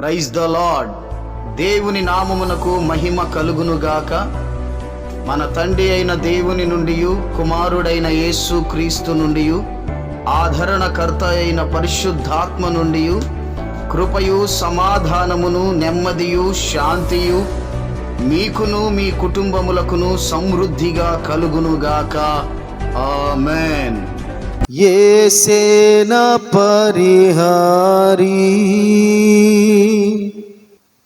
Praise the lord దేవుని నామమునకు మహిమ కలుగునుగాక. మన తండ్రి అయిన దేవుని నుండి కుమారుడైన యేసు క్రీస్తు నుండి ఆదరణకర్త అయిన పరిశుద్ధాత్మ నుండి కృపయు సమాధానమును నెమ్మదియు శాంతియు మీకును మీ కుటుంబములకును సమృద్ధిగా కలుగునుగాక. ఆమెన్. ఏసేన పరిహారీ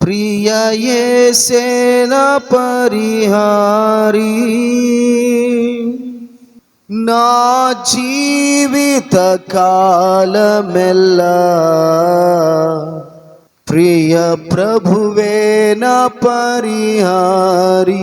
ప్రియ ఏసేన పరిహారీ నా జీవిత కాలమెల్లా ప్రియ ప్రభువే నా పరిహారీ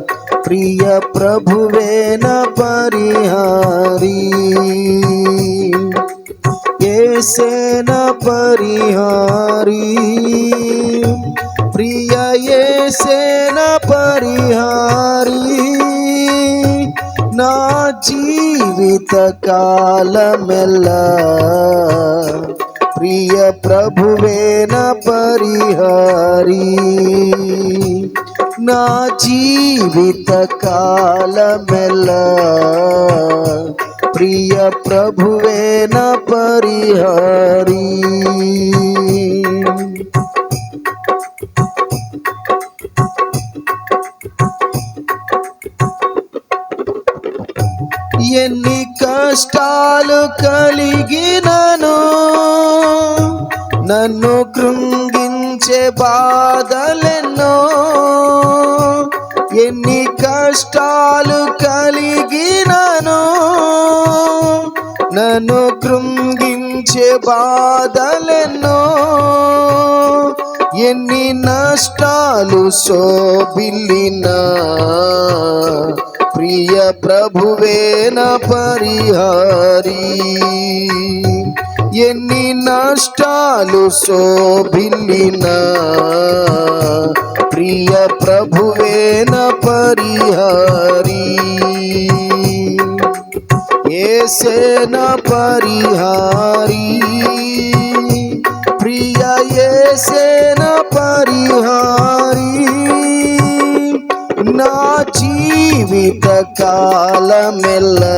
ప్రియ ప్రభువేన పరిహారీ. ఏసేన పరిహారీ. ప్రియ ఏసేన పరిహారీ. నా జీవిత కాలమెల్ల. ప్రియ ప్రభువేన పరిహారీ. నా జీవిత కాలమెల్లా ప్రియ ప్రభువేన పరిహారీ. ఎన్ని కష్టాలు కలిగినను నన్ను కృంగించే బాధలెన్నో ఎన్ని కష్టాలు కలిగినను నన్ను కృంగించే బాధలెన్నో ఎన్ని నష్టాలు శోభిల్లినా ప్రియ ప్రభువేన పరిహారీ. ఎన్ని నష్టాలు శోభిల్లినా ప్రియ ప్రభువేన పరిహారి. ఏసేన పరిహారి? ప్రియ ఏసేన పరిహారి? నా జీవిత కాలమెల్లా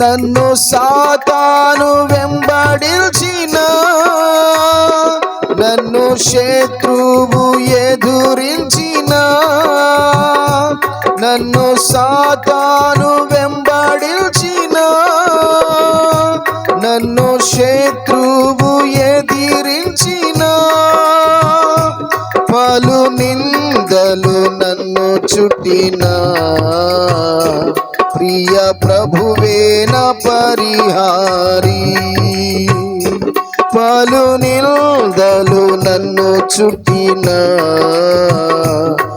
నన్ను సాతాను వెంబడిల్చిన నన్ను శత్రువు ఎదురించిన. నన్ను సాతాను వెంబడిల్చిన నన్ను శత్రువు ఎదిరించిన. పలు నిందలు నన్ను చుట్టినా. ప్రియ ప్రభువేన పరిహారి. పలు నిందలు నన్ను చుట్టిన.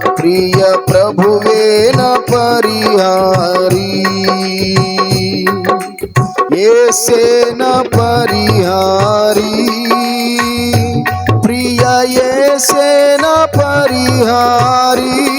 ప్రియ ప్రభువేన పరిహారి. ఏసేన పరిహారి. ప్రియ ఏసేన పరిహారీ.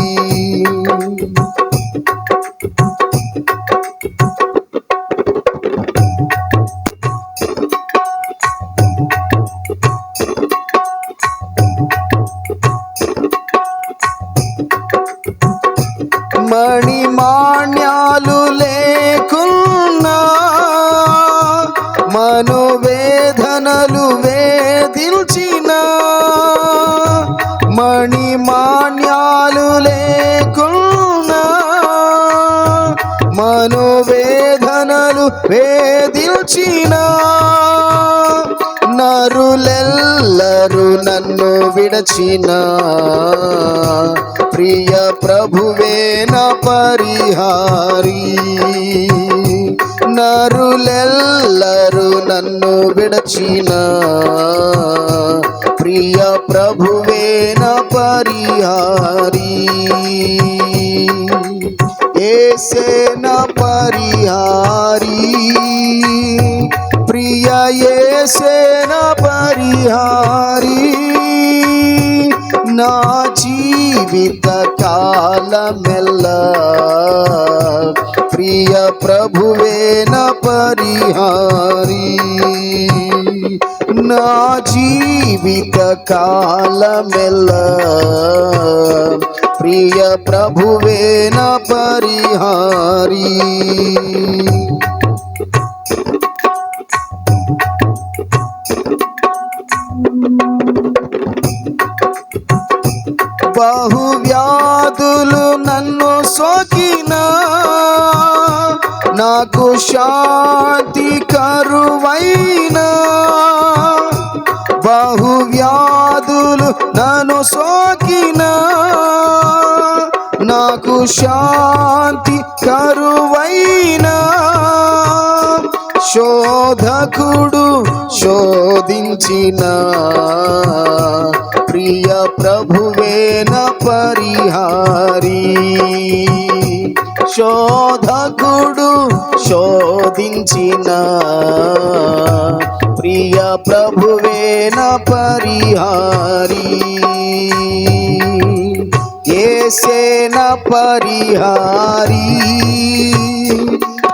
మణిమాన్యాలు లేకున్నా మనోవేదనలు వేధించిన నరులెల్లరు నన్ను విడచిన. ప్రియ ప్రభువేన నా పరిహారి. నరులెల్లరు నన్ను విడచిన. ప్రియ ప్రభువేన నా పరిహారి. ఏసే పరిహారి. ప్రియ ఏసేన నా పరిహారి. నా జీవిత కాలమెల్ల. ప్రియ ప్రభువేన పరిహారీ. నా జీవిత కాలమెల్ల. ప్రియ ప్రభువే నా పరిహారి. బహు వ్యాధులు నన్ను సోకినా. నాకు శాంతి కరువైన. బహు వ్యాధులు నన్ను సోకిన. నాకు శాంతి కరువైన. శోధకుడు శోధించిన. ప్రియ ప్రభువేన పరిహారి. శోధకుడు శోధించిన. ప్రియ ప్రభువేన పరిహారి. ఏసేన పరిహారి.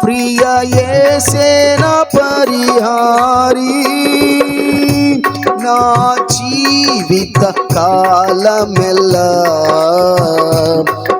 ప్రియ ఏసేన పరిహారీ. నా జీవిత కాలమెల్లా.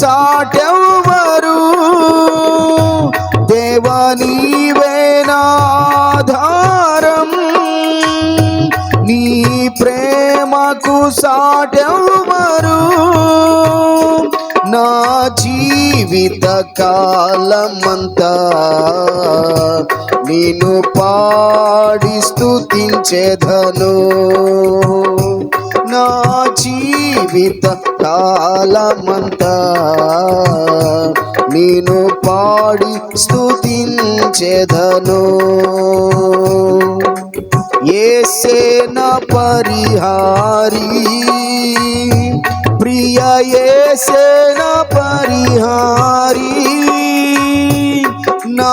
సాటెవ్వరు? దేవా నీవే నీ ప్రేమకు సాటెవ్వరు? నా జీవిత కాలమంతా నేను పాడి స్తుతించెదను. నా జీవిత కాలమంతా నేను పాడి స్తుతించెదను. ఏసే నా పరిహారీ ప్రియ ఏసే నా పరిహారీ నా